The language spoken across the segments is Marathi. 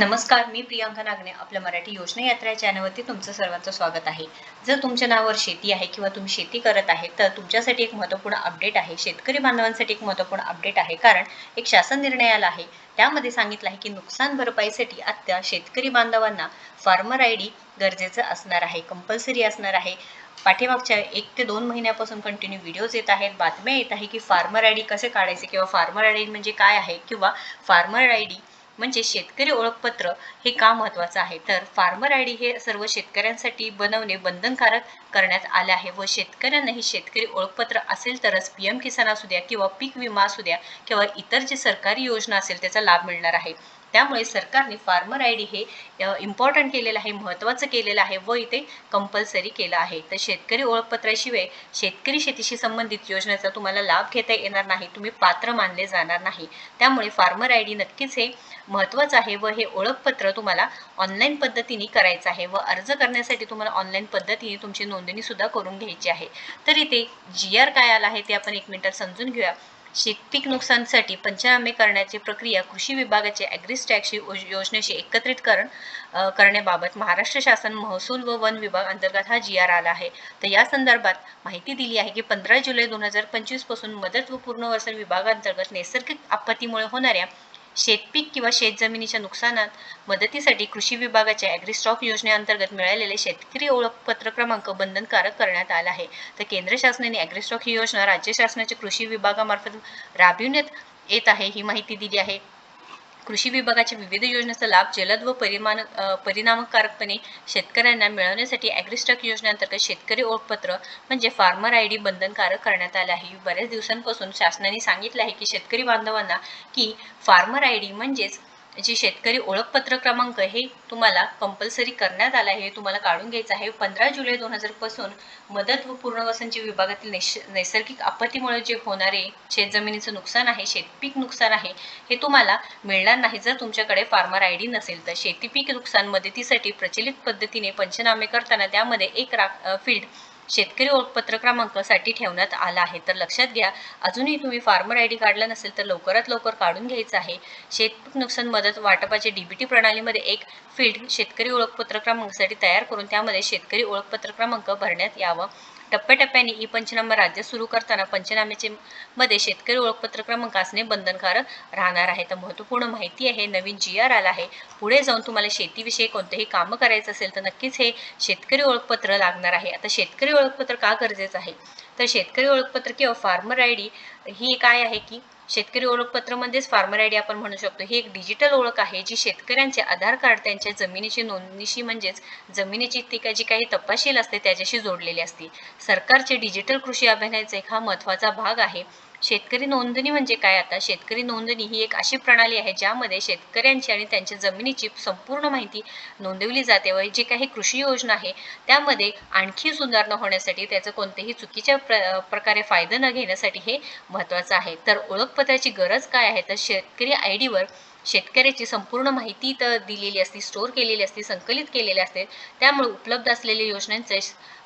नमस्कार मी प्रियांका नागणे आपल्या मराठी योजना यात्रा या चॅनलवरती तुमचं सर्वांचं स्वागत आहे. जर तुमच्या नावावर शेती आहे किंवा तुम्ही शेती करत आहे तर तुमच्यासाठी एक महत्त्वपूर्ण अपडेट आहे. शेतकरी बांधवांसाठी एक महत्त्वपूर्ण अपडेट आहे कारण एक शासन निर्णय आला आहे. त्यामध्ये सांगितलं आहे की नुकसान भरपाईसाठी आत्या शेतकरी बांधवांना फार्मर आय डी गरजेचं असणार आहे कंपल्सरी असणार आहे. पाठीमागच्या एक ते दोन महिन्यापासून कंटिन्यू व्हिडिओज येत आहेत बातम्या येत आहे की फार्मर आय डी कसे काढायचे किंवा फार्मर आय डी म्हणजे काय आहे किंवा फार्मर आय डी म्हणजे शेतकरी ओळखपत्र हे का महत्त्वाचं आहे? तर फार्मर आय डी हे सर्व शेतकऱ्यांसाठी बनवणे बंधनकारक करण्यात आले आहे व शेतकऱ्यांनाही शेतकरी ओळखपत्र असेल तरच पी एम किसान असू द्या किंवा पीक विमा असू द्या किंवा इतर जे सरकारी योजना असेल त्याचा लाभ मिळणार आहे. त्यामुळे सरकारने फार्मर आय डी हे इम्पॉर्टंट केलेलं आहे महत्त्वाचं केलेलं आहे व इथे कंपल्सरी केलं आहे. तर शेतकरी ओळखपत्राशिवाय शेतकरी शेतीशी संबंधित योजनेचा तुम्हाला लाभ घेता येणार नाही तुम्ही पात्र मानले जाणार नाही. त्यामुळे फार्मर आय डी नक्कीच हे महत्त्वाचं आहे व हे ओळखपत्र तुम्हाला ऑनलाईन पद्धतीने करायचं आहे व अर्ज करण्यासाठी तुम्हाला ऑनलाईन पद्धतीने तुमची नोंदणीसुद्धा करून घ्यायची आहे. तर इथे जी आर काय आला आहे ते आपण एक मिनिटात समजून घेऊया. शेतपीक नुकसानसाठी पंचनामे करण्याची प्रक्रिया कृषी विभागाचे ॲग्रिस्टॅक्सशी योजनेशी एकत्रितकरण करण्याबाबत महाराष्ट्र शासन महसूल व वन विभाग अंतर्गत हा जी आर आला आहे. तर या संदर्भात माहिती दिली आहे की पंधरा जुलै दोन हजार पंचवीसपासून मदत व पुनर्वसन विभागांतर्गत नैसर्गिक आपत्तीमुळे होणाऱ्या शेतपीक किंवा शेतजमिनीच्या नुकसानात मदतीसाठी कृषी विभागाच्या ॲग्रीस्टॉक योजनेअंतर्गत मिळालेले शेतकरी ओळखपत्र क्रमांक बंधनकारक करण्यात आला आहे. तर केंद्र शासनाने ॲग्रीस्टॉक ही योजना राज्य शासनाच्या कृषी विभागामार्फत राबविण्यात येत आहे ही माहिती दिली आहे. कृषी विभागाच्या विविध योजनेचा लाभ जलद व परिमाण परिणामकारकपणे शेतकऱ्यांना मिळवण्यासाठी ॲग्रिस्टॉक योजनेअंतर्गत शेतकरी ओळखपत्र म्हणजे फार्मर आय डी बंधनकारक करण्यात आलं आहे. बऱ्याच दिवसांपासून शासनाने सांगितलं आहे की शेतकरी बांधवांना की फार्मर आय डी म्हणजेच जे शेतकरी ओळखपत्र क्रमांक हे तुम्हाला कंपल्सरी करण्यात आलं आहे हे तुम्हाला काढून घ्यायचं आहे. पंधरा जुलै दोन हजारपासून मदत व पुनर्वसनची विभागातील नैश नैसर्गिक आपत्तीमुळे जे होणारे शेतजमिनीचं नुकसान आहे शेतपीक नुकसान आहे हे तुम्हाला मिळणार नाही जर तुमच्याकडे फार्मर आय डी नसेल. तर शेतीपीक नुकसान मदतीसाठी प्रचलित पद्धतीने पंचनामे करताना त्यामध्ये एक राख फील्ड शेतकरी ओळखपत्र क्रमांकासाठी ठेवण्यात आला आहे. तर लक्षात घ्या अजूनही तुम्ही फार्मर आय डी काढला नसेल तर लवकरात लवकर काढून घ्यायचं आहे. शेत नुकसान मदत वाटपाचे डीबीटी प्रणालीमध्ये एक फील्ड शेतकरी ओळखपत्र क्रमांकासाठी तयार करून त्यामध्ये शेतकरी ओळखपत्र क्रमांक भरण्यात यावं. टप्प्याटप्प्याने ई पंचनामा राज्य सुरू करताना पंचनाम्याचे मध्ये शेतकरी ओळखपत्र क्रमांक असणे बंधनकारक राहणार आहे. तर महत्त्वपूर्ण माहिती आहे नवीन जी आर आला आहे. पुढे जाऊन तुम्हाला शेतीविषयी कोणतेही कामं करायचं असेल तर नक्कीच हे शेतकरी ओळखपत्र लागणार आहे. आता शेतकरी ओळखपत्र का गरजेचं आहे? तर शेतकरी ओळखपत्र किंवा फार्मर आय डी ही काय आहे की शेतकरी ओळखपत्र म्हणजेच फार्मर आय डी आपण म्हणू शकतो. ही एक डिजिटल ओळख आहे जी शेतकऱ्यांचे आधार कार्ड त्यांच्या जमिनीची नोंदणीशी म्हणजेच जमिनीची ती जी काही तपशील असते त्याच्याशी जोडलेली असते. सरकारचे डिजिटल कृषी अभियानाचा एक हा महत्त्वाचा भाग आहे. शेतकरी नोंदणी म्हणजे काय आता? शेतकरी नोंदणी ही एक अशी प्रणाली आहे ज्यामध्ये शेतकऱ्यांची आणि त्यांच्या जमिनीची संपूर्ण माहिती नोंदवली जाते व जी काही कृषी योजना आहे त्यामध्ये आणखी सुधारणा होण्यासाठी त्याचं कोणतेही चुकीच्या प्र प्रकारे फायदा न घेण्यासाठी हे महत्त्वाचं आहे. तर ओळखपत्राची गरज काय आहे? तर शेतकरी आय डीवर शेतकऱ्याची संपूर्ण माहिती तर दिलेली असते स्टोअर केलेली असते संकलित केलेली असते. त्यामुळे उपलब्ध असलेल्या योजनांचे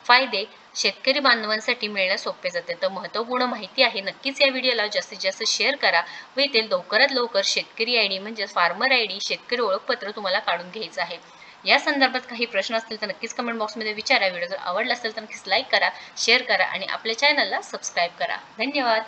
फायदे शेतकरी बांधवांसाठी मिळण्यास सोपे जाते. तर महत्त्वपूर्ण माहिती आहे नक्कीच या व्हिडिओला जास्तीत जास्त शेअर करा. व येथील लवकरात लवकर शेतकरी आय डी म्हणजे फार्मर आय डी शेतकरी ओळखपत्र तुम्हाला काढून घ्यायचं आहे. या संदर्भात काही प्रश्न असतील तर नक्कीच कमेंट बॉक्समध्ये विचारा. व्हिडिओ जर आवडला असेल तर नक्कीच लाईक करा शेअर करा आणि आपल्या चॅनलला सबस्क्राईब करा. धन्यवाद.